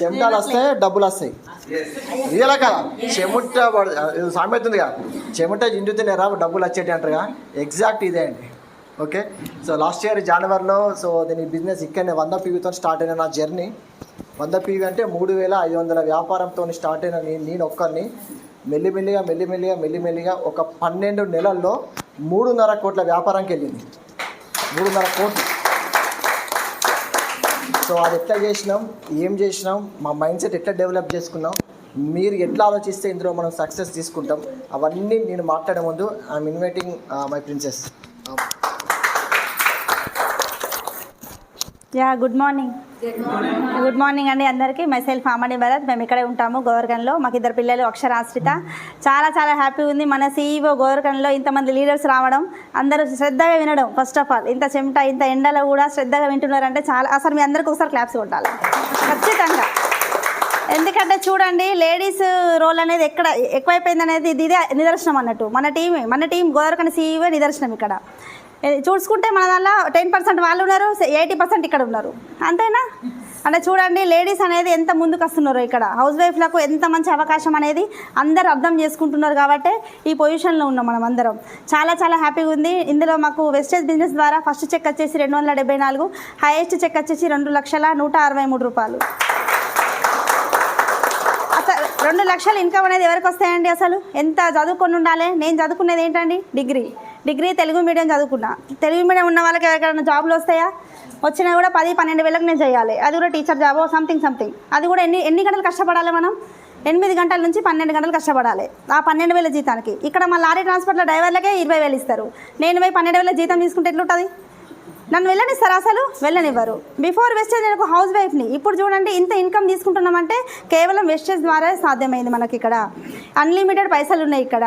చెమటాలు వస్తే డబ్బులు వస్తాయి. ఇదేలా కదా. చెమట సామెత ఉందిగా చెమట చిండుతూనే రా డబ్బులు వచ్చేటి అంటారుగా. ఎగ్జాక్ట్ ఇదే అండి. ఓకే సో లాస్ట్ ఇయర్ జనవరిలో సో దీని బిజినెస్ ఇక్కడనే వంద పీవీతో స్టార్ట్ అయిన నా జర్నీ వంద పీవీ అంటే మూడు వేల ఐదు వందల వ్యాపారంతో స్టార్ట్ అయిన నేను నేను ఒక్కరిని మెల్లిమెల్లిగా మెల్లిమెల్లిగా మెల్లిమెల్లిగా ఒక పన్నెండు నెలల్లో మూడున్నర కోట్ల వ్యాపారంకి వెళ్ళింది. మూడున్నర కోట్లు. సో అది ఎట్లా చేసినాం? ఏం చేసినాం? మా మైండ్ సెట్ ఎట్లా డెవలప్ చేసుకున్నాం? మీరు ఎట్లా ఆలోచిస్తే ఇందులో మనం సక్సెస్ తీసుకుంటాం? అవన్నీ నేను మాట్లాడే ముందు I'm inviting my princess yeah good morning. Good morning అండి అందరికీ. మై సెల్ఫ్ అమ్మడి భరత్. మేము ఇక్కడే ఉంటాము గోవర్గన్లో మాకు ఇద్దరు పిల్లలు అక్షరాశ్రిత. చాలా చాలా హ్యాపీ ఉంది. మన సీఈఓ గోవర్గన్లో ఇంతమంది లీడర్స్ రావడం అందరూ శ్రద్ధగా వినడం ఫస్ట్ ఆఫ్ ఆల్ ఇంత చెమట ఇంత ఎండలో కూడా శ్రద్ధగా వింటున్నారంటే చాలా అసలు మీ అందరికీ ఒకసారి క్లాప్స్ కొట్టాలి. ఖచ్చితంగా. ఎందుకంటే చూడండి లేడీస్ రోల్ అనేది ఎక్కడ ఎక్కువైపోయింది అనేది ఇది ఇదే నిదర్శనం అన్నట్టు. మన టీమే మన టీం గోదరకని సీఈఓ నిదర్శనం ఇక్కడ. చూసుకుంటే మన దానిలో టెన్ పర్సెంట్ వాళ్ళు ఉన్నారు ఎయిటీ పర్సెంట్ ఇక్కడ ఉన్నారు. అంతేనా? అంటే చూడండి లేడీస్ అనేది ఎంత ముందుకు వస్తున్నారు ఇక్కడ. హౌస్ వైఫ్లకు ఎంత మంచి అవకాశం అనేది అందరూ అర్థం చేసుకుంటున్నారు కాబట్టి ఈ పొజిషన్లో ఉన్నాం మనం అందరం. చాలా చాలా హ్యాపీగా ఉంది. ఇందులో మాకు వెస్టేజ్ బిజినెస్ ద్వారా ఫస్ట్ చెక్ వచ్చేసి రెండు వందల డెబ్బై నాలుగు హైయెస్ట్ చెక్ వచ్చేసి రెండు లక్షల నూట అరవై మూడు రూపాయలు. అసలు రెండు లక్షల ఇన్కమ్ అనేది ఎవరికి వస్తాయండి అసలు? ఎంత చదువుకొని ఉండాలి? నేను చదువుకునేది ఏంటండి? డిగ్రీ. డిగ్రీ తెలుగు మీడియం చదువుకున్నా. తెలుగు మీడియం ఉన్న వాళ్ళకి ఎవరికైనా జాబ్లు వస్తాయా? వచ్చినా కూడా పది పన్నెండు వేలకు నేను చేయాలి. అది కూడా టీచర్ జాబ్ సంథింగ్ సంథింగ్. అది కూడా ఎన్ని ఎన్ని గంటలు కష్టపడాలి మనం? ఎనిమిది గంటల నుంచి పన్నెండు గంటలు కష్టపడాలి. ఆ పన్నెండు వేల జీతానికి. ఇక్కడ మా లారీ ట్రాన్స్పోర్ట్లో డ్రైవర్లకే ఇరవై వేలు ఇస్తారు. నేను పోయి పన్నెండు వేల జీతం తీసుకుంటే ఎట్లుంటుంది? నన్ను వెళ్ళనిస్తారా అసలు వెళ్ళనివ్వరు. బిఫోర్ వెస్టేజ్ నేను ఒక హౌస్ వైఫ్ని ఇప్పుడు చూడండి ఇంత ఇన్కమ్ తీసుకుంటున్నామంటే కేవలం వెస్టేజ్ ద్వారా సాధ్యమైంది మనకి ఇక్కడ. అన్లిమిటెడ్ పైసలు ఉన్నాయి ఇక్కడ.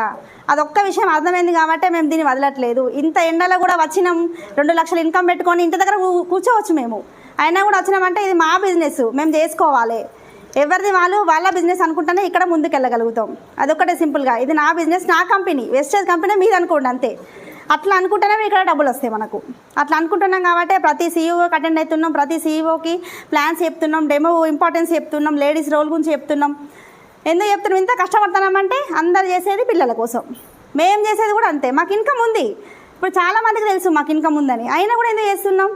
అదొక్క విషయం అర్థమైంది కాబట్టి మేము దీన్ని వదలట్లేదు. ఇంత ఎండలో కూడా వచ్చినాం రెండు లక్షలు ఇన్కమ్ పెట్టుకొని ఇంటి దగ్గర కూర్చోవచ్చు మేము. అయినా కూడా వచ్చినామంటే ఇది మా బిజినెస్ మేము చేసుకోవాలి. ఎవరిది వాళ్ళు వాళ్ళ బిజినెస్ అనుకుంటేనే ఇక్కడ ముందుకు వెళ్ళగలుగుతాం అదొక్కటే సింపుల్గా ఇది నా బిజినెస్ నా కంపెనీ వెస్టేజ్ కంపెనీ మీది అనుకోండి అంతే. అట్లా అనుకుంటేనే ఇక్కడ డబ్బులు వస్తాయి మనకు. అట్లా అనుకుంటున్నాం కాబట్టి ప్రతి సీఈఓకి అటెండ్ అవుతున్నాం ప్రతి సీఈఓకి ప్లాన్స్ చెప్తున్నాం డెమో ఇంపార్టెన్స్ చెప్తున్నాం లేడీస్ రోల్ గురించి చెప్తున్నాం. ఎందుకు చెప్తున్నాం? ఇంత కష్టపడుతున్నామంటే అందరు చేసేది పిల్లల కోసం. మేము చేసేది కూడా అంతే. మాకు ఇన్కమ్ ఉంది. ఇప్పుడు చాలామందికి తెలుసు మాకు ఇన్కమ్ ఉందని. అయినా కూడా ఎందుకు చేస్తున్నాం?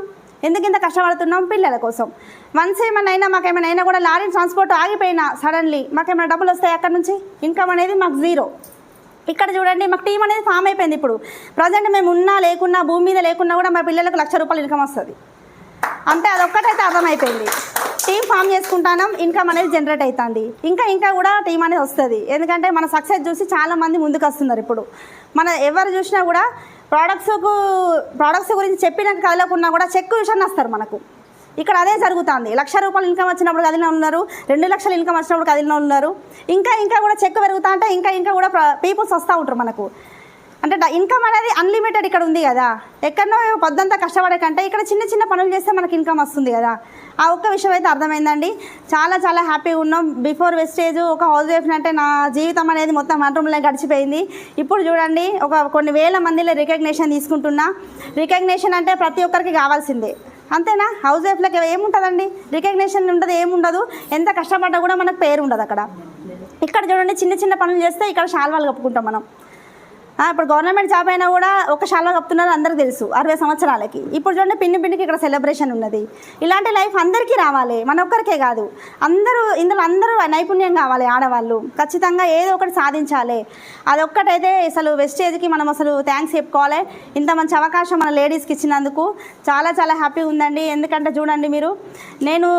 ఎందుకు ఇంత కష్టపడుతున్నాం? పిల్లల కోసం. వన్స్ ఏమైనా అయినా మాకు ఏమైనా అయినా కూడా లారీ ట్రాన్స్పోర్ట్ ఆగిపోయినా సడన్లీ మాకు ఏమైనా డబ్బులు వస్తాయి అక్కడ నుంచి? ఇన్కమ్ అనేది మాకు జీరో ఇక్కడ చూడండి మాకు టీం అనేది ఫామ్ అయిపోయింది ఇప్పుడు. ప్రజెంట్ మేము ఉన్నా లేకున్నా భూమి మీద లేకున్నా కూడా మా పిల్లలకు లక్ష రూపాయలు ఇన్కమ్ వస్తుంది. అంటే అదొక్కటైతే అర్థమైపోయింది. టీం ఫామ్ చేసుకుంటాం ఇన్కమ్ అనేది జనరేట్ అవుతుంది ఇంకా ఇంకా కూడా టీం అనేది వస్తుంది. ఎందుకంటే మన సక్సెస్ చూసి చాలామంది ముందుకు వస్తున్నారు ఇప్పుడు. మన ఎవరు చూసినా కూడా ప్రోడక్ట్స్కు ప్రోడక్ట్స్ గురించి చెప్పిన కదలకున్నా కూడా చెక్ విషయాన్ని వస్తారు మనకు. ఇక్కడ అదే జరుగుతుంది. లక్ష రూపాయలు ఇన్కమ్ వచ్చినప్పుడు కదిలిన ఉన్నారు. రెండు లక్షలు ఇన్కమ్ వచ్చినప్పుడు కదిలిన ఉన్నారు. ఇంకా ఇంకా కూడా చెక్ పెరుగుతా అంటే ఇంకా ఇంకా కూడా పీపుల్స్ వస్తూ ఉంటారు మనకు. అంటే ఇన్కమ్ అనేది అన్లిమిటెడ్ ఇక్కడ ఉంది కదా. ఎక్కడనో పొద్దంతా కష్టపడే కంటే ఇక్కడ చిన్న చిన్న పనులు చేస్తే మనకి ఇన్కమ్ వస్తుంది కదా. ఆ ఒక్క విషయం అయితే అర్థమైందండి. చాలా చాలా హ్యాపీగా ఉన్నాం. బిఫోర్ వెస్టేజ్ ఒక హౌస్ వైఫ్ అంటే నా జీవితం అనేది మొత్తం వన్ గడిచిపోయింది. ఇప్పుడు చూడండి ఒక కొన్ని వేల మందిలో రికగ్నేషన్ తీసుకుంటున్నా. రికగ్నేషన్ అంటే ప్రతి ఒక్కరికి కావాల్సిందే. అంతేనా? హౌస్ వైఫ్లకి ఏముంటుందండి? రికగ్నేషన్ ఉండదు ఏముండదు. ఎంత కష్టపడ్డా కూడా మనకు పేరు ఉండదు అక్కడ. ఇక్కడ చూడండి చిన్న చిన్న పనులు చేస్తే ఇక్కడ శాల్వాలు కప్పుకుంటాం మనం. ఇప్పుడు గవర్నమెంట్ జాబ్ అయినా కూడా ఒక శాల్వా కప్పుతున్నారు అందరికీ తెలుసు అరవై సంవత్సరాలకి. ఇప్పుడు చూడండి పిండి పిండికి ఇక్కడ సెలబ్రేషన్ ఉన్నది. ఇలాంటి లైఫ్ అందరికీ రావాలి మన ఒక్కరికే కాదు. అందరూ ఇందులో అందరూ నైపుణ్యం కావాలి ఆడవాళ్ళు. ఖచ్చితంగా ఏదో ఒకటి సాధించాలి. అదొక్కటైతే అసలు వెస్టేజ్కి మనం అసలు థ్యాంక్స్ చెప్పుకోవాలి. ఇంత మంచి అవకాశం మన లేడీస్కి ఇచ్చినందుకు. చాలా చాలా హ్యాపీగా ఉందండి. ఎందుకంటే చూడండి మీరు నేను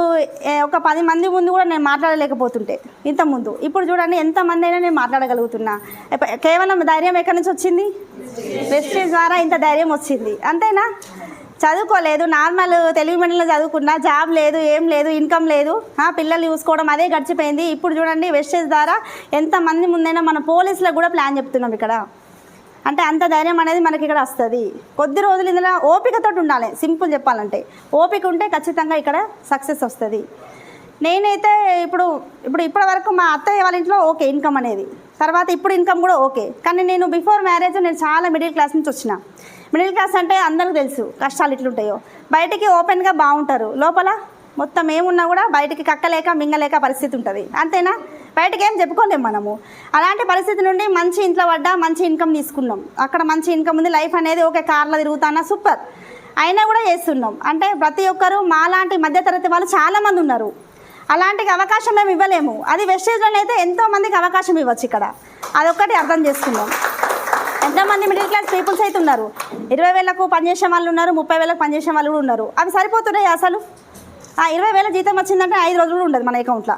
ఒక పది మంది ముందు కూడా నేను మాట్లాడలేకపోతుంటే ఇంత ముందు. ఇప్పుడు చూడండి ఎంతమంది అయినా నేను మాట్లాడగలుగుతున్నా. కేవలం ధైర్యం ఎక్కడి నుంచి వచ్చింది? వెస్టేజ్ ద్వారా ఇంత ధైర్యం వచ్చింది. అంతేనా? చదువుకోలేదు. నార్మల్ తెలుగు మీడియంలో చదువుకున్నా జాబ్ లేదు ఏం లేదు ఇన్కమ్ లేదు. ఆ, చూసుకోవడం అదే గడిచిపోయింది. ఇప్పుడు చూడండి వెస్టేజ్ ద్వారా ఎంతమంది ముందైనా మన పోలీసులకు కూడా ప్లాన్ చెప్తున్నాం ఇక్కడ. అంటే అంత ధైర్యం అనేది మనకి ఇక్కడ వస్తుంది. కొద్ది రోజులు ఇందులో ఓపికతో ఉండాలి. సింపుల్ చెప్పాలంటే. ఓపిక ఉంటే ఖచ్చితంగా ఇక్కడ సక్సెస్ వస్తుంది. నేనైతే ఇప్పుడు ఇప్పుడు ఇప్పటి వరకు మా అత్తయ్య వాళ్ళ ఇంట్లో ఓకే ఇన్కమ్ అనేది. తర్వాత ఇప్పుడు ఇన్కమ్ కూడా ఓకే కానీ నేను బిఫోర్ మ్యారేజ్ నేను చాలా మిడిల్ క్లాస్ నుంచి వచ్చిన. మిడిల్ క్లాస్ అంటే అందరికీ తెలుసు కష్టాలు ఎట్లుంటాయో. బయటికి ఓపెన్గా బాగుంటారు. లోపల మొత్తం ఏమున్నా కూడా బయటికి కక్కలేక మింగలేక పరిస్థితి ఉంటుంది. అంతేనా? బయటకి ఏం చెప్పుకోలేము మనము. అలాంటి పరిస్థితి నుండి మంచి ఇంట్లో పడ్డా మంచి ఇన్కమ్ తీసుకున్నాం. అక్కడ మంచి ఇన్కమ్ ఉంది లైఫ్ అనేది ఓకే కార్లో తిరుగుతానా? సూపర్ అయినా కూడా చేస్తున్నాం. అంటే ప్రతి ఒక్కరు మాలాంటి మధ్యతరగతి వాళ్ళు చాలామంది ఉన్నారు. అలాంటి అవకాశం మేము ఇవ్వలేము. అది వెస్టేజ్లో అయితే ఎంతో మందికి అవకాశం ఇవ్వచ్చు ఇక్కడ. అదొక్కటి అర్థం చేసుకుందాం. ఎంతోమంది మిడిల్ క్లాస్ పీపుల్స్ అయితే ఉన్నారు? ఇరవై వేలకు పనిచేసే వాళ్ళు ఉన్నారు ముప్పై వేలకు పనిచేసే వాళ్ళు కూడా ఉన్నారు. అవి సరిపోతున్నాయి అసలు? ఆ ఇరవై వేల జీతం వచ్చిందంటే ఐదు రోజులు కూడా ఉండదు మన అకౌంట్లో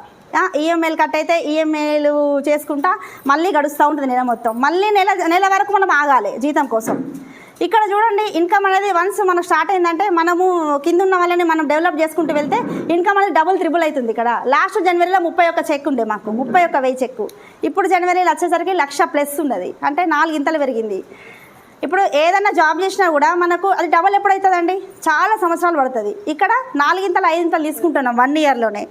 ఈఎంఐలు కట్ అయితే ఈఎంఐలు చేసుకుంటా మళ్ళీ గడుస్తూ ఉంటుంది నెల మొత్తం. మళ్ళీ నెల నెల వరకు మనం ఆగాలి జీతం కోసం. ఇక్కడ చూడండి ఇన్కమ్ అనేది వన్స్ మనం స్టార్ట్ అయిందంటే మనము కింద ఉన్న వాళ్ళని మనం డెవలప్ చేసుకుంటూ వెళ్తే ఇన్కమ్ అనేది డబుల్ త్రిబుల్ అవుతుంది ఇక్కడ. లాస్ట్ జనవరిలో ముప్పై ఒక్క చెక్ ఉండే మాకు ముప్పై ఒక్క వెయ్యి చెక్కు ఇప్పుడు జనవరిలో వచ్చేసరికి లక్ష ప్లస్ ఉన్నది అంటే నాలుగు ఇంతలు పెరిగింది. ఇప్పుడు ఏదైనా జాబ్ చేసినా కూడా మనకు అది డబల్ ఎప్పుడవుతుందండి చాలా సంవత్సరాలు పడుతుంది. ఇక్కడ నాలుగింతలు ఐదింతలు తీసుకుంటున్నాం వన్ ఇయర్లోనే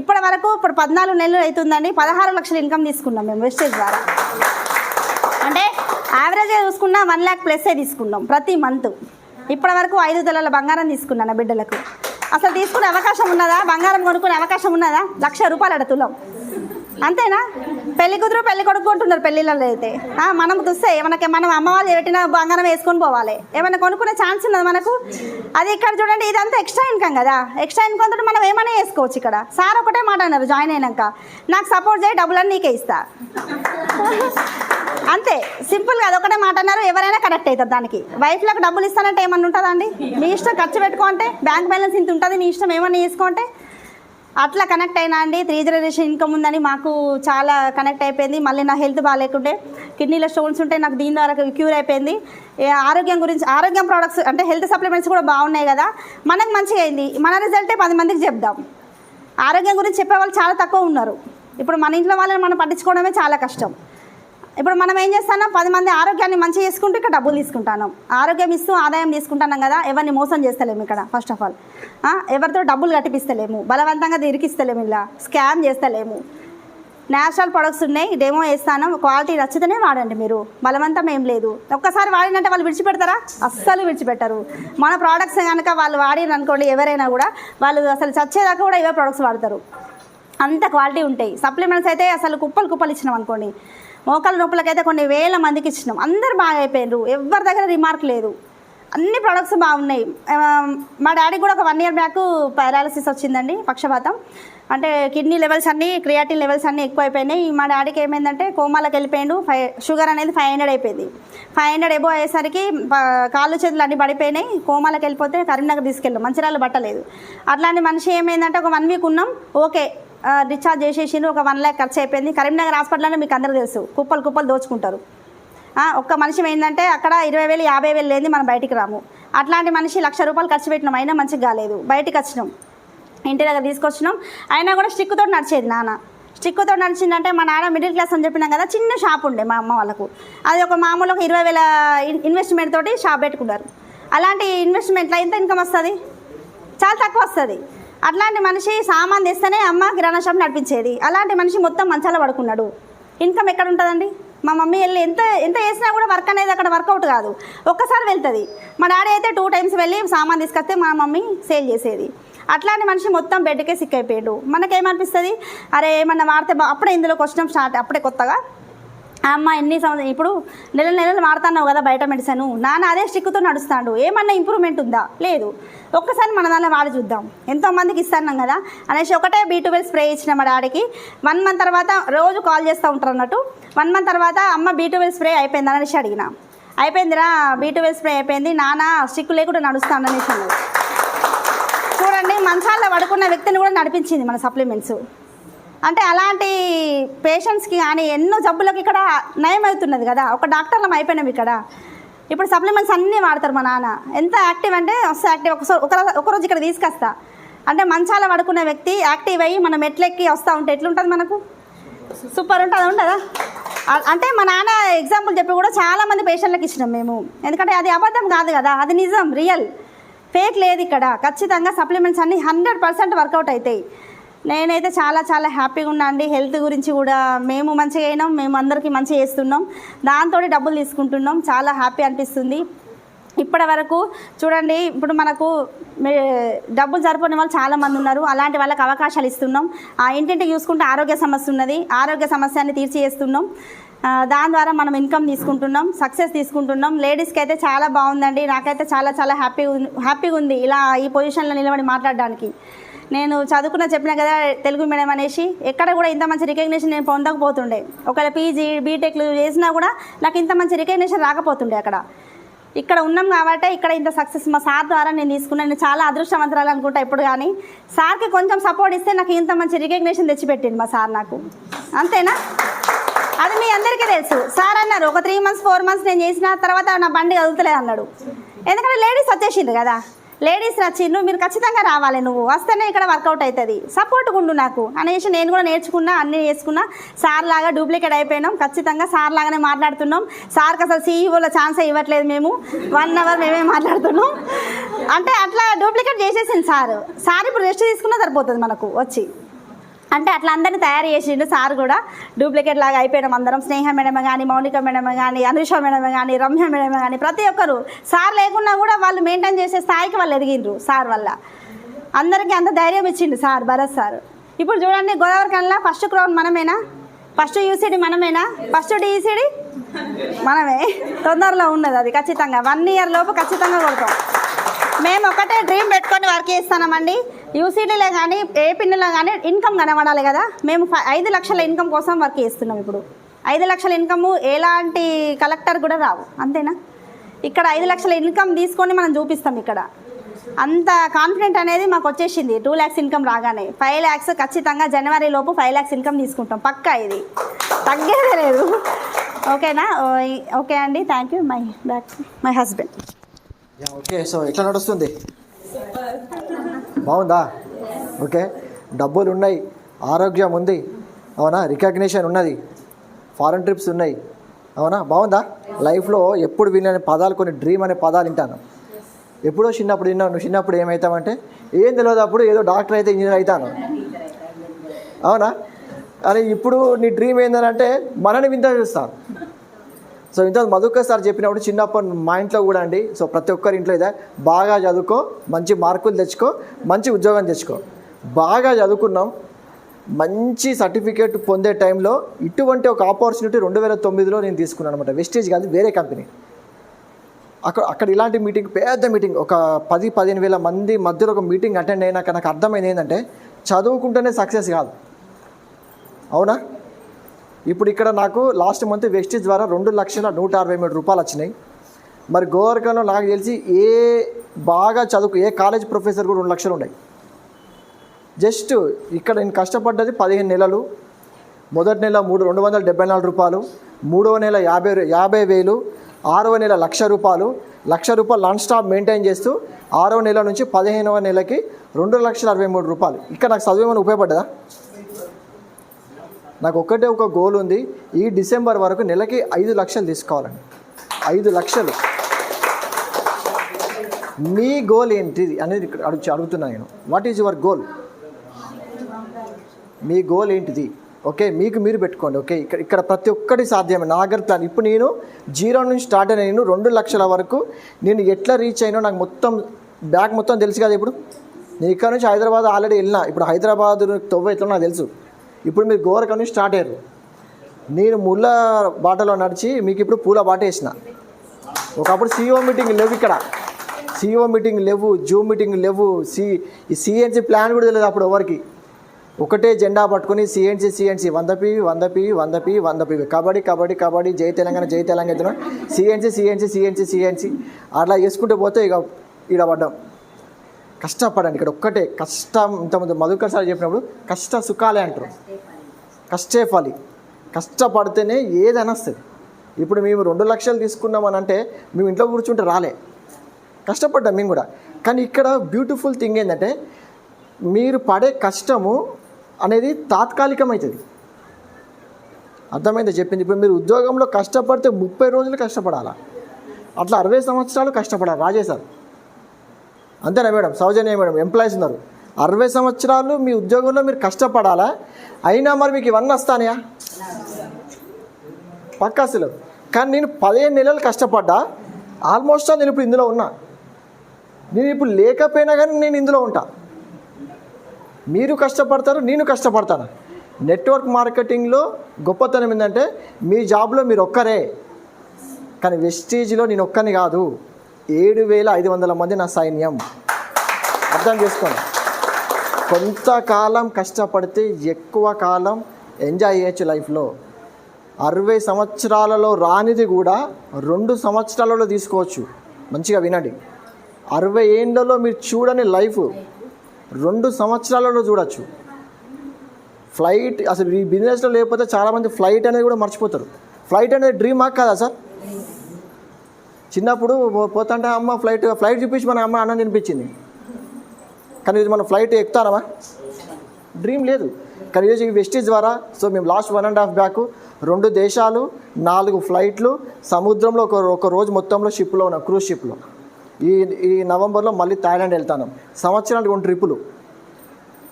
ఇప్పటి వరకు ఇప్పుడు పద్నాలుగు నెలలు అవుతుందండి పదహారు లక్షల ఇన్కమ్ తీసుకున్నాం మేము వెస్టేజ్ ద్వారా. అంటే యావరేజ్గా చూసుకున్నా వన్ ల్యాక్ ప్లస్సే తీసుకున్నాం ప్రతి మంత్ ఇప్పటి వరకు ఐదు తలల బంగారం తీసుకున్నాను బిడ్డలకు. అసలు తీసుకునే అవకాశం ఉన్నదా? బంగారం కొనుక్కునే అవకాశం ఉన్నదా? లక్ష రూపాయలు అడుగుతున్నాం. అంతేనా? పెళ్ళి కూతురు పెళ్ళి కొడుకు పెళ్ళిళ్ళలో అయితే. మనం చూస్తే మనకి మనం అమ్మ వాళ్ళు పెట్టిన బంగారం వేసుకొని పోవాలి. ఏమైనా కొనుక్కునే ఛాన్స్ ఉన్నది మనకు? అది ఇక్కడ చూడండి ఇదంతా ఎక్స్ట్రా ఇన్కమ్ కదా. ఎక్స్ట్రా ఇన్కమ్ తోటి మనం ఏమైనా వేసుకోవచ్చు ఇక్కడ. సార్ ఒకటే మాట అన్నారు జాయిన్ అయినాక. నాకు సపోర్ట్ చేయి డబ్బులన్నీ నీకే ఇస్తా. అంతే సింపుల్ కాదు అదొకటే మాట అన్నారు ఎవరైనా కనెక్ట్ అవుతారు దానికి. వైఫ్లకు డబ్బులు ఇస్తానంటే ఏమన్నా ఉంటుందండి మీ ఇష్టం ఖర్చు పెట్టుకుంటే బ్యాంక్ బ్యాలెన్స్ ఇంత ఉంటుంది నీ ఇష్టం ఏమన్నా చేసుకోంటే? అట్లా కనెక్ట్ అయినా అండి త్రీ జనరేషన్ ఇన్కమ్ ఉందని మాకు చాలా కనెక్ట్ అయిపోయింది. మళ్ళీ నా హెల్త్ బాగాలేకుంటే కిడ్నీలో స్టోన్స్ ఉంటే నాకు దీని ద్వారా క్యూర్ అయిపోయింది. ఆరోగ్యం గురించి ఆరోగ్యం ప్రోడక్ట్స్ అంటే హెల్త్ సప్లిమెంట్స్ కూడా బాగున్నాయి కదా మనకు మంచిగా అయింది. మన రిజల్టే పది మందికి చెప్దాం. ఆరోగ్యం గురించి చెప్పే వాళ్ళు చాలా తక్కువ ఉన్నారు. ఇప్పుడు మన ఇంట్లో వాళ్ళని మనం పట్టించుకోవడమే చాలా కష్టం. ఇప్పుడు మనం ఏం చేస్తున్నాం? పది మంది ఆరోగ్యాన్ని మంచిగా చేసుకుంటూ ఇక్కడ డబ్బులు తీసుకుంటాను ఆరోగ్యం ఇస్తూ ఆదాయం తీసుకుంటున్నాం కదా ఎవరిని మోసం చేస్తలేము ఇక్కడ ఫస్ట్ ఆఫ్ ఆల్ ఎవరితో డబ్బులు కట్టిపిస్తలేము బలవంతంగా ఇరికిస్తలేము ఇలా స్కామ్ చేస్తలేము. నేషనల్ ప్రొడక్ట్స్ ఉన్నాయి డెమో వేస్తాను క్వాలిటీ నచ్చితేనే వాడండి మీరు బలవంతం ఏం లేదు. ఒక్కసారి వాడినంటే వాళ్ళు విడిచిపెడతారా? అస్సలు విడిచిపెట్టరు. మన ప్రోడక్ట్స్ కనుక వాళ్ళు వాడిన అనుకోండి ఎవరైనా కూడా వాళ్ళు అసలు చచ్చేదాకా కూడా ఇవే ప్రొడక్ట్స్ వాడతారు. అంత క్వాలిటీ ఉంటాయి. సప్లిమెంట్స్ అయితే అసలు కుప్పలు కుప్పలు ఇచ్చినాం అనుకోండి. మోకాల నొప్పులకైతే కొన్ని వేల మందికి ఇచ్చినాం. అందరు బాగా అయిపోయినారు ఎవరి దగ్గర రిమార్క్ లేదు. అన్ని ప్రొడక్ట్స్ బాగున్నాయి. మా డాడీకి కూడా ఒక వన్ ఇయర్ బ్యాక్ పారాలసిస్ వచ్చిందండి పక్షపాతం. అంటే కిడ్నీ లెవెల్స్ అన్నీ క్రియాటిన్ లెవెల్స్ అన్నీ ఎక్కువ అయిపోయినాయి. మా డాడీకి ఏమైందంటే కోమాలకు వెళ్ళిపోయిండు. ఫైవ్ షుగర్ అనేది ఫైవ్ హండ్రెడ్ అయిపోయింది. ఫైవ్ హండ్రెడ్ ఎబో అయ్యేసరికి కాళ్ళు చేతులు అన్నీ పడిపోయినాయి. కోమాలకు వెళ్ళిపోతే కరీంనగర్ తీసుకెళ్ళాం. మంచిరాలు పట్టలేదు. అట్లాంటి మనిషి ఏమైందంటే ఒక వన్ వీక్ ఉన్నాం. ఓకే డిశ్చార్జ్ చేసేసిండ్రు ఒక వన్ ల్యాక్ ఖర్చు అయిపోయింది. కరీంనగర్ హాస్పిటల్ మీకు అందరూ తెలుసు. కుప్పలు కుప్పలు దోచుకుంటారు. ఒక్క మనిషి ఏంటంటే అక్కడ ఇరవై వేలు యాభై వేలు లేని మనం బయటికి రాము. అట్లాంటి మనిషి లక్ష రూపాయలు ఖర్చు పెట్టినాం అయినా మంచిగా కాలేదు. బయటకు వచ్చినాం. ఇంటి దగ్గర తీసుకొచ్చినాం. అయినా కూడా స్టిక్తో నడిచేది నాన్న. స్టిక్తో నడిచిందంటే మా నాన్న మిడిల్ క్లాస్ అని చెప్పినాం కదా చిన్న షాప్ ఉండే మా అమ్మ వాళ్ళకు. అది ఒక మామూలు ఒక ఇరవై వేల ఇన్వెస్ట్మెంట్ తోటి షాప్ పెట్టుకున్నారు. అలాంటి ఇన్వెస్ట్మెంట్లో ఎంత ఇన్కమ్ వస్తుంది? చాలా తక్కువ వస్తుంది. అట్లాంటి మనిషి సామాన్ తెస్తేనే అమ్మ కిరాణా షాప్ నడిపించేది. అలాంటి మనిషి మొత్తం మంచాల పడుకున్నాడు. ఇన్కమ్ ఎక్కడ ఉంటుందండి? మా మమ్మీ వెళ్ళి ఎంత ఎంత చేసినా కూడా వర్క్ అనేది అక్కడ వర్కౌట్ కాదు. ఒక్కసారి వెళ్తుంది. మా డాడీ అయితే టూ టైమ్స్ వెళ్ళి సామాన్ తీసుకొస్తే మా మమ్మీ సేల్ చేసేది. అట్లాంటి మనిషి మొత్తం బెడ్కే సిక్ అయిపోయాడు. మనకేమనిపిస్తుంది? అరే ఏమన్నా వాడితే బా- అప్పుడే ఇందులోకి వచ్చినాం స్టార్ట్ అప్పుడే కొత్తగా అమ్మ ఎన్ని సంవత్సరం ఇప్పుడు నెల నెలలు వాడుతున్నావు కదా బయట మెడిసిన్. నాన్న అదే స్టిక్తో నడుస్తాడు. ఏమన్నా ఇంప్రూవ్మెంట్ ఉందా? లేదు. ఒక్కసారి మన దానిలో వాడి చూద్దాం. ఎంతో మందికి కదా అనేసి ఒకటే బీ ట్వెల్వ్ స్ప్రే ఇచ్చిన మా డాడీకి. వన్ మంత్ తర్వాత రోజు కాల్ చేస్తూ ఉంటారు అన్నట్టు. వన్ మంత్ తర్వాత అమ్మ బీ ట్వెల్వ్ స్ప్రే అయిపోయింది? అనేసి అడిగిన. అయిపోయిందిరా బీ ట్వెల్వ్ స్ప్రే అయిపోయింది. నాన్న స్టిక్ లేకుండా నడుస్తాను అనేసి అన్నది చూడండి మంచాల్లో పడుకున్న వ్యక్తిని కూడా నడిపించింది మన సప్లిమెంట్స్. అంటే అలాంటి పేషెంట్స్కి కానీ ఎన్నో జబ్బులకు ఇక్కడ నయం అవుతున్నది కదా. ఒక డాక్టర్లం అయిపోయినాం ఇక్కడ. ఇప్పుడు సప్లిమెంట్స్ అన్నీ వాడతారు మా నాన్న. ఎంత యాక్టివ్ అంటే వస్తే యాక్టివ్. ఒకసారి ఒక రోజు- ఒకరోజు ఇక్కడ తీసుకొస్తా. అంటే మంచాల పడుకునే వ్యక్తి యాక్టివ్ అయ్యి మనం ఎట్లెక్కి వస్తూ ఉంటే ఎట్లుంటుంది మనకు? సూపర్ ఉంటుంది ఉండదా? అంటే మా నాన్న ఎగ్జాంపుల్ చెప్పి కూడా చాలామంది పేషెంట్లకు ఇచ్చినాం మేము. ఎందుకంటే అది అబద్ధం కాదు కదా. అది నిజం రియల్. ఫేక్ లేదు ఇక్కడ. ఖచ్చితంగా సప్లిమెంట్స్ అన్నీ హండ్రెడ్ పర్సెంట్ వర్కౌట్ అవుతాయి నేనైతే చాలా చాలా హ్యాపీగా ఉన్నా అండి. హెల్త్ గురించి కూడా మేము మంచిగా అయినాం. మేము అందరికీ మంచిగా చేస్తున్నాం. దాంతో డబ్బులు తీసుకుంటున్నాం. చాలా హ్యాపీ అనిపిస్తుంది. ఇప్పటి వరకు చూడండి ఇప్పుడు మనకు డబ్బులు సరిపోయిన వాళ్ళు చాలామంది ఉన్నారు. అలాంటి వాళ్ళకి అవకాశాలు ఇస్తున్నాం. ఆ ఇంటింటికి చూసుకుంటే ఆరోగ్య సమస్య ఉన్నది. ఆరోగ్య సమస్యని తీర్చిచేస్తున్నాం దాని ద్వారా మనం ఇన్కమ్ తీసుకుంటున్నాం. సక్సెస్ తీసుకుంటున్నాం. లేడీస్కి అయితే చాలా బాగుందండి. నాకైతే చాలా చాలా హ్యాపీ హ్యాపీగా ఉంది. ఇలా ఈ పొజిషన్లో నిలబడి మాట్లాడడానికి. నేను చదువుకున్న చెప్పిన కదా తెలుగు మీడియం అనేసి ఎక్కడ కూడా ఇంత మంచి రికగ్నేషన్ నేను పొందకపోతుండే. ఒకవేళ పీజీ బీటెక్లు చేసినా కూడా నాకు ఇంత మంచి రికగ్నేషన్ రాకపోతుండే అక్కడ. ఇక్కడ ఉన్నాం కాబట్టి ఇక్కడ ఇంత సక్సెస్ మా సార్ ద్వారా నేను తీసుకున్నాను నేను చాలా అదృష్టవంతరాలు అనుకుంటా ఇప్పుడు కానీ. సార్కి కొంచెం సపోర్ట్ ఇస్తే నాకు ఇంత మంచి రికగ్నేషన్ తెచ్చిపెట్టింది మా సార్ నాకు. అంతేనా? అది మీ అందరికీ తెలుసు. సార్ అన్నారు ఒక త్రీ మంత్స్ ఫోర్ మంత్స్ నేను చేసిన తర్వాత నా బండి కదులుతలేదు అన్నాడు. ఎందుకంటే లేడీస్ వచ్చేసిండ్రు కదా. లేడీస్ నచ్చిండ్రు మీరు ఖచ్చితంగా రావాలి నువ్వు. వస్తేనే ఇక్కడ వర్కౌట్ అవుతుంది సపోర్ట్ ఉండు నాకు. అనేసి నేను కూడా నేర్చుకున్నా అన్నీ చేసుకున్నా సార్ లాగా డూప్లికేట్ అయిపోయినాం. ఖచ్చితంగా సార్ లాగానే మాట్లాడుతున్నాం. సార్కి అసలు సీఈఓలో ఛాన్సే ఇవ్వట్లేదు మేము. వన్ అవర్ మేమే మాట్లాడుతున్నాం. అంటే అట్లా డూప్లికేట్ చేసేసింది సార్. సార్ ఇప్పుడు రెస్ట్ తీసుకున్నా సరిపోతుంది మనకు వచ్చి. అంటే అట్లా అందరినీ తయారు చేసిండు సార్ కూడా. డూప్లికేట్ లాగా అయిపోయినాం అందరం. స్నేహ మేడం కానీ మౌనిక మేడం కానీ అనుష మేడం కానీ రమ్య మేడం కానీ ప్రతి ఒక్కరు. సార్ లేకున్నా కూడా వాళ్ళు మెయింటైన్ చేసే స్థాయికి వాళ్ళు ఎదిగిండ్రు సార్ వల్ల. అందరికీ అంత ధైర్యం ఇచ్చిండు సార్ భరత్ సార్. ఇప్పుడు చూడండి గోదావరి కన్నా ఫస్ట్ క్రౌన్ మనమేనా? ఫస్ట్ యూసీడీ మనమేనా? ఫస్ట్ డీసీడీ మనమే. తొందరలో ఉన్నది అది ఖచ్చితంగా. వన్ ఇయర్ లోపు ఖచ్చితంగా కొడతాం. మేము ఒకటే డ్రీమ్ పెట్టుకొని వర్క్ చేస్తామండి యూసీడీలో కానీ ఏ పిన్నులో కానీ ఇన్కమ్ కనబడాలి కదా. మేము ఐదు లక్షల ఇన్కమ్ కోసం వర్క్ చేస్తున్నాం ఇప్పుడు. ఐదు లక్షల ఇన్కమ్ ఎలాంటి కలెక్టర్ కూడా రావు. అంతేనా? ఇక్కడ ఐదు లక్షల ఇన్కమ్ తీసుకొని మనం చూపిస్తాం ఇక్కడ. అంత కాన్ఫిడెంట్ అనేది మాకు వచ్చేసింది. టూ ల్యాక్స్ ఇన్కమ్ రాగానే. ఫైవ్ ల్యాక్స్ ఖచ్చితంగా జనవరి లోపు ఫైవ్ ల్యాక్స్ ఇన్కమ్ తీసుకుంటాం. పక్కా ఇది. తగ్గేదే లేదు. ఓకేనా? ఓకే అండి. Thank you my back my husband okay so ఎట్లా నడుస్తుంది? బాగుందా? ఓకే. డబ్బులు ఉన్నాయి ఆరోగ్యం ఉంది. అవునా? రికగ్నిషన్ ఉన్నది. ఫారెన్ ట్రిప్స్ ఉన్నాయి. అవునా? బాగుందా? లైఫ్లో ఎప్పుడు వినని పదాలు కొన్ని డ్రీమ్ అనే పదాలు వింటాను. ఎప్పుడో చిన్నప్పుడు విన్నాను. నువ్వు చిన్నప్పుడు ఏమవుతావంటే ఏం తెలియదు అప్పుడు ఏదో డాక్టర్ అయితే ఇంజనీర్ అవుతాను. అవునా? అరే ఇప్పుడు నీ డ్రీమ్ ఏంటంటే మనని వింత చూస్తాను. సో ఇంత మధుకర్ సార్ చెప్పినప్పుడు చిన్నప్పటి మా ఇంట్లో కూడా అండి. సో ప్రతి ఒక్కరి ఇంట్లో ఇదే. బాగా చదువుకో మంచి మార్కులు తెచ్చుకో మంచి ఉద్యోగం తెచ్చుకో. బాగా చదువుకున్నాం. మంచి సర్టిఫికేట్ పొందే టైంలో ఇటువంటి ఒక ఆపర్చునిటీ రెండు వేల తొమ్మిదిలో నేను తీసుకున్నాను అనమాట వెస్టేజ్ కాదు వేరే కంపెనీ. అక్కడ అక్కడ ఇలాంటి మీటింగ్ పెద్ద మీటింగ్. ఒక పది పదిహేను వేల మంది మధ్యలో ఒక మీటింగ్ అటెండ్ అయినాక నాకు అర్థమైంది ఏంటంటే చదువుకుంటేనే సక్సెస్ కాదు. అవునా? ఇప్పుడు ఇక్కడ నాకు లాస్ట్ మంత్ వెస్టేజ్ ద్వారా రెండు లక్షల నూట అరవై మూడు రూపాయలు వచ్చినాయి. మరి గోవర్కంలో నాకు తెలిసి ఏ బాగా చదువుకు ఏ కాలేజ్ ప్రొఫెసర్ కూడా రెండు లక్షలు ఉన్నాయి. జస్ట్ ఇక్కడ నేను కష్టపడ్డది పదిహేను నెలలు మొదటి నెల మూడు రెండు వందల డెబ్బై నాలుగు రూపాయలు మూడవ నెల యాభై యాభై వేలు ఆరవ నెల లక్ష రూపాయలు లక్ష రూపాయలు నాన్ స్టాప్ మెయింటైన్ చేస్తూ ఆరవ నెల నుంచి పదిహేనవ నెలకి రెండు లక్షల అరవై మూడు రూపాయలు. ఇక్కడ నాకు చదువు ఏమైనా ఉపయోగపడ్డదా? నాకు ఒక్కటే ఒక గోల్ ఉంది. ఈ డిసెంబర్ వరకు నెలకి ఐదు లక్షలు తీసుకోవాలండి. ఐదు లక్షలు. మీ గోల్ ఏంటిది అనేది ఇక్కడ అడుగు అడుగుతున్నాను నేను. వాట్ ఈజ్ యువర్ గోల్ మీ గోల్ ఏంటిది? ఓకే మీకు మీరు పెట్టుకోండి. ఓకే ఇక్కడ ఇక్కడ ప్రతి ఒక్కటి సాధ్యమే. నా దగ్గర ప్లాన్ ఇప్పుడు నేను జీరో నుంచి స్టార్ట్ అయిన నేను రెండు లక్షల వరకు నేను ఎట్లా రీచ్ అయినా నాకు మొత్తం బ్యాగ్ మొత్తం తెలుసు కదా ఇప్పుడు? నేను ఇక్కడ నుంచి హైదరాబాద్ ఆల్రెడీ వెళ్ళినా. ఇప్పుడు హైదరాబాద్ తొవ్వ ఎట్లా నాకు తెలుసు. ఇప్పుడు మీరు గోరక నుంచి స్టార్ట్ అయ్యారు. నేను ముళ్ళ బాటలో నడిచి మీకు ఇప్పుడు పూల బాట వేసిన. ఒకప్పుడు సీఈఓ మీటింగ్ లేవు ఇక్కడ. సీఈఓ మీటింగ్ లేవు జూమ్ మీటింగ్ లేవు సి ఈ ప్లాన్ కూడా తెలియదు అప్పుడు ఎవరికి. ఒకటే జెండా పట్టుకుని సిఎన్సీ సిఎన్సీ వంద పి వంద పి వంద పి వంద పి కబడ్డీ కబడ్డీ కబడ్డీ జై తెలంగాణ జై తెలంగాణ ఎత్తున సిఎన్సి సిఎన్సి సిఎన్సి సిఎన్సి అట్లా చేసుకుంటూ పోతే ఇక ఈడ పడ్డాం. కష్టపడండి. ఇక్కడ ఒక్కటే కష్టం. ఇంతకుముందు మధుకర్ సార్ చెప్పినప్పుడు కష్ట సుఖాలే అంటారు. కష్టే ఫలి. కష్టపడితేనే ఏదైనా వస్తుంది ఇప్పుడు మేము రెండు లక్షలు తీసుకున్నామని అంటే మేము ఇంట్లో కూర్చుంటే రాలే. కష్టపడ్డాం మేము కూడా. కానీ ఇక్కడ బ్యూటిఫుల్ థింగ్ ఏంటంటే మీరు పడే కష్టము అనేది తాత్కాలికమవుతుంది అర్థమైంది చెప్పింది? ఇప్పుడు మీరు ఉద్యోగంలో కష్టపడితే ముప్పై రోజులు కష్టపడాలా? అట్లా అరవై సంవత్సరాలు కష్టపడాలి. రాజే సార్ అంతేనా మేడం? సౌజన్య మేడం ఎంప్లాయీస్ ఉన్నారు. అరవై సంవత్సరాలు మీ ఉద్యోగంలో మీరు కష్టపడాలా? అయినా మరి మీకు ఇవన్నీ వస్తానయా? పక్క అసలు. కానీ నేను పదిహేను నెలలు కష్టపడ్డా. ఆల్మోస్ట్ నేను ఇప్పుడు ఇందులో ఉన్నా. నేను ఇప్పుడు లేకపోయినా కానీ నేను ఇందులో ఉంటా. మీరు కష్టపడతారు నేను కష్టపడతాను? నెట్వర్క్ మార్కెటింగ్లో గొప్పతనం ఏంటంటే మీ జాబ్లో మీరు ఒక్కరే. కానీ వెస్టేజ్లో నేను ఒక్కని కాదు. ఏడు వేల ఐదు వందల మంది నా సైన్యం. అర్థం చేసుకోండి. కొంతకాలం కష్టపడితే ఎక్కువ కాలం ఎంజాయ్ చేయొచ్చు లైఫ్లో. అరవై సంవత్సరాలలో రానిది కూడా రెండు సంవత్సరాలలో తీసుకోవచ్చు. మంచిగా వినండి. అరవై ఏళ్ళలో మీరు చూడని లైఫ్ రెండు సంవత్సరాలలో చూడొచ్చు. ఫ్లైట్ అసలు ఈ బిజినెస్లో లేకపోతే చాలామంది ఫ్లైట్ అనేది కూడా మర్చిపోతారు. ఫ్లైట్ అనేది డ్రీమా కాదా సార్? చిన్నప్పుడు పోతుంటే అమ్మ ఫ్లైట్ ఫ్లైట్ చూపించి మన అమ్మ అన్నం తినిపించింది. కానీ ఇది మనం ఫ్లైట్ ఎక్కుతారమా డ్రీమ్ లేదు. కానీ ఈరోజు ఈ వెస్టీజ్ ద్వారా సో మేము last one and half back రెండు దేశాలు నాలుగు ఫ్లైట్లు సముద్రంలో ఒక ఒక రోజు మొత్తంలో షిప్లో ఉన్నాం క్రూజ్ షిప్లో. ఈ ఈ నవంబర్లో మళ్ళీ థాయిలాండ్ వెళ్తాను సంవత్సరానికి రెండు ట్రిప్పులు.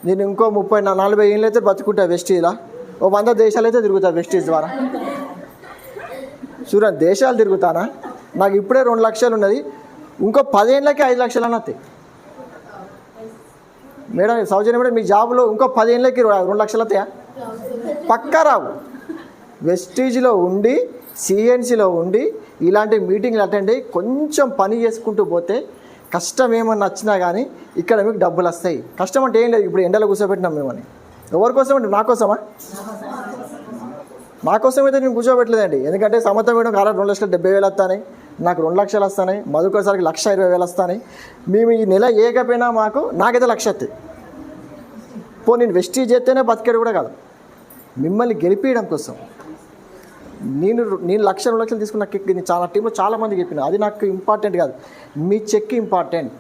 నేను ఇంకో ముప్పై నలభై ఏళ్ళు అయితే బతుకుంటా వెస్టీజ్లా. ఓ వంద దేశాలు అయితే తిరుగుతా వెస్టీజ్ ద్వారా. చూడండి దేశాలు తిరుగుతానా? నాకు ఇప్పుడే రెండు లక్షలు ఉన్నది. ఇంకో పదేళ్ళకి ఐదు లక్షలు అని వస్తాయి మేడం సౌజన్య మేడం మీ జాబ్లో ఇంకో పదేళ్ళకి రెండు లక్షలు వస్తాయా పక్కా రావు. వెస్టీజ్లో ఉండి సిఎన్సిలో ఉండి ఇలాంటి మీటింగ్లు అటెండ్ అయ్యి కొంచెం పని చేసుకుంటూ పోతే కష్టం ఏమన్నా వచ్చినా కానీ ఇక్కడ మీకు డబ్బులు వస్తాయి. కష్టం అంటే ఏం లేదు ఇప్పుడు ఎండలో కూర్చోబెట్టినాం మేమని ఎవరి కోసం అంటే నా కోసమా? నా కోసం అయితే నేను కూర్చోబెట్టలేదండి. ఎందుకంటే సమత మేడం కాలం రెండు లక్షల డెబ్బై వేలు వస్తాయి నాకు రెండు లక్షలు వస్తాయి మధుకర్సారికి లక్ష ఇరవై వేలు వస్తాయి మేము ఈ నెల ఏకపోయినా మాకు నాకైతే లక్ష వస్తాయి. పో నేను వెస్టీ చేస్తేనే బతికేడు కూడా కాదు. మిమ్మల్ని గెలిపించడం కోసం. నేను నేను లక్ష రెండు లక్షలు తీసుకున్న కిక్ నేను చాలా టీంలో చాలామంది చెప్పిన అది నాకు ఇంపార్టెంట్ కాదు. మీ చెక్ ఇంపార్టెంట్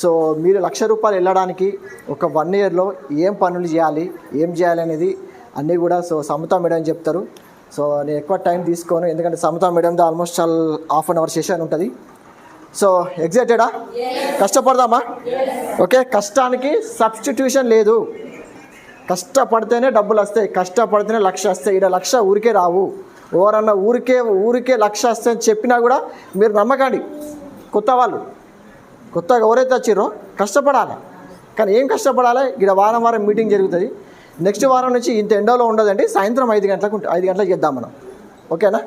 సో మీరు లక్ష రూపాయలు వెళ్ళడానికి ఒక వన్ ఇయర్లో ఏం పనులు చేయాలి ఏం చేయాలి అనేది అన్నీ కూడా సో సమతా మేడం చెప్తారు. సో నేను ఎక్కువ టైం తీసుకోను. ఎందుకంటే సమతా మేడంతో ఆల్మోస్ట్ చాలా హాఫ్ అన్ అవర్ సెషన్ ఉంటుంది. సో ఎగ్జైటెడా కష్టపడదామా? ఓకే కష్టానికి సబ్స్టిట్యూషన్ లేదు. కష్టపడితేనే డబ్బులు వస్తాయి కష్టపడితేనే లక్ష వస్తాయి. ఇక్కడ లక్ష ఊరికే రావు. ఎవరన్నా ఊరికే ఊరికే లక్ష వస్తాయని చెప్పినా కూడా మీరు నమ్మకండి. కొత్త వాళ్ళు. కొత్తగా ఎవరైతే వచ్చిర్రో కష్టపడాలి. కానీ ఏం కష్టపడాలి? ఇక్కడ వారం వారం మీటింగ్ జరుగుతుంది. నెక్స్ట్ వారం నుంచి ఇంత ఎండలో ఉండదండి. సాయంత్రం ఐదు గంటలకు ఐదు గంటలకు చేద్దాం మనం. ఓకేనా?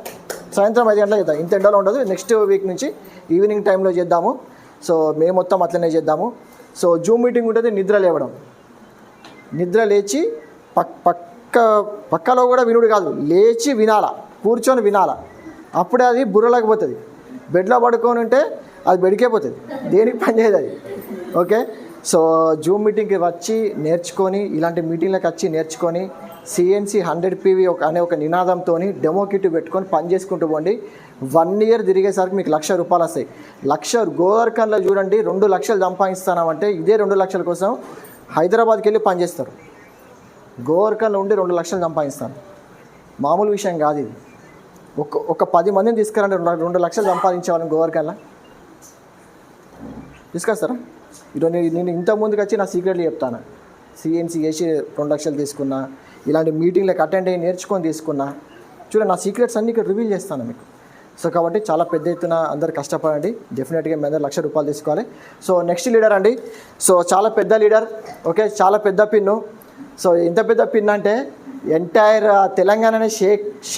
సాయంత్రం ఐదు గంటలకు చేద్దాం. ఇంత ఎండలో ఉండదు. నెక్స్ట్ వీక్ నుంచి ఈవినింగ్ టైంలో చేద్దాము. సో మేము మొత్తం అట్లనే చేద్దాము. సో జూమ్ మీటింగ్ ఉంటుంది. నిద్ర లేవడం. నిద్ర లేచి పక్ పక్క పక్కలో కూడా వినుడు కాదు. లేచి వినాలా. కూర్చొని వినాలా. అప్పుడే అది బుర్రలోకి పోతుంది. బెడ్లో పడుకొని ఉంటే అది బెడికే పోతుంది. దేనికి పని చేయదు అది. ఓకే? సో జూమ్ మీటింగ్కి వచ్చి నేర్చుకొని ఇలాంటి మీటింగ్లకు వచ్చి నేర్చుకొని సిఎన్సి హండ్రెడ్ పీవీ ఒక అనే ఒక నినాదంతో డెమో కిట్ పెట్టుకొని పని చేసుకుంటూ పోండి. వన్ ఇయర్ తిరిగేసరికి మీకు లక్ష రూపాయలు వస్తాయి. లక్ష గోవర్కన్లో చూడండి రెండు లక్షలు సంపాదిస్తానంటే ఇదే రెండు లక్షల కోసం హైదరాబాద్కి వెళ్ళి పనిచేస్తారు గోవర్కన్లో ఉండి రెండు లక్షలు సంపాదిస్తాను మామూలు విషయం కాదు ఇది. ఒక ఒక పది మందిని తీసుకురండి రెండు రెండు లక్షలు సంపాదించే వాళ్ళని గోవర్కన్లో తీసుకొస్తారా? ఈరోజు నేను ఇంతకుముందుకు వచ్చి నా సీక్రెట్లు చెప్తాను. సిఎన్సీ చేసి రెండు లక్షలు తీసుకున్నా ఇలాంటి మీటింగ్లకు అటెండ్ అయ్యి నేర్చుకొని తీసుకున్నా చూడండి నా సీక్రెట్స్ అన్నీ ఇక్కడ రివీల్ చేస్తాను మీకు. సో కాబట్టి చాలా పెద్ద ఎత్తున అందరు కష్టపడండి. డెఫినెట్గా మీ అందరు లక్ష రూపాయలు తీసుకోవాలి. సో నెక్స్ట్ లీడర్ అండి. సో చాలా పెద్ద లీడర్ ఓకే చాలా పెద్ద పిన్ను. సో ఎంత పెద్ద పిన్ అంటే ఎంటైర్ తెలంగాణనే షేక్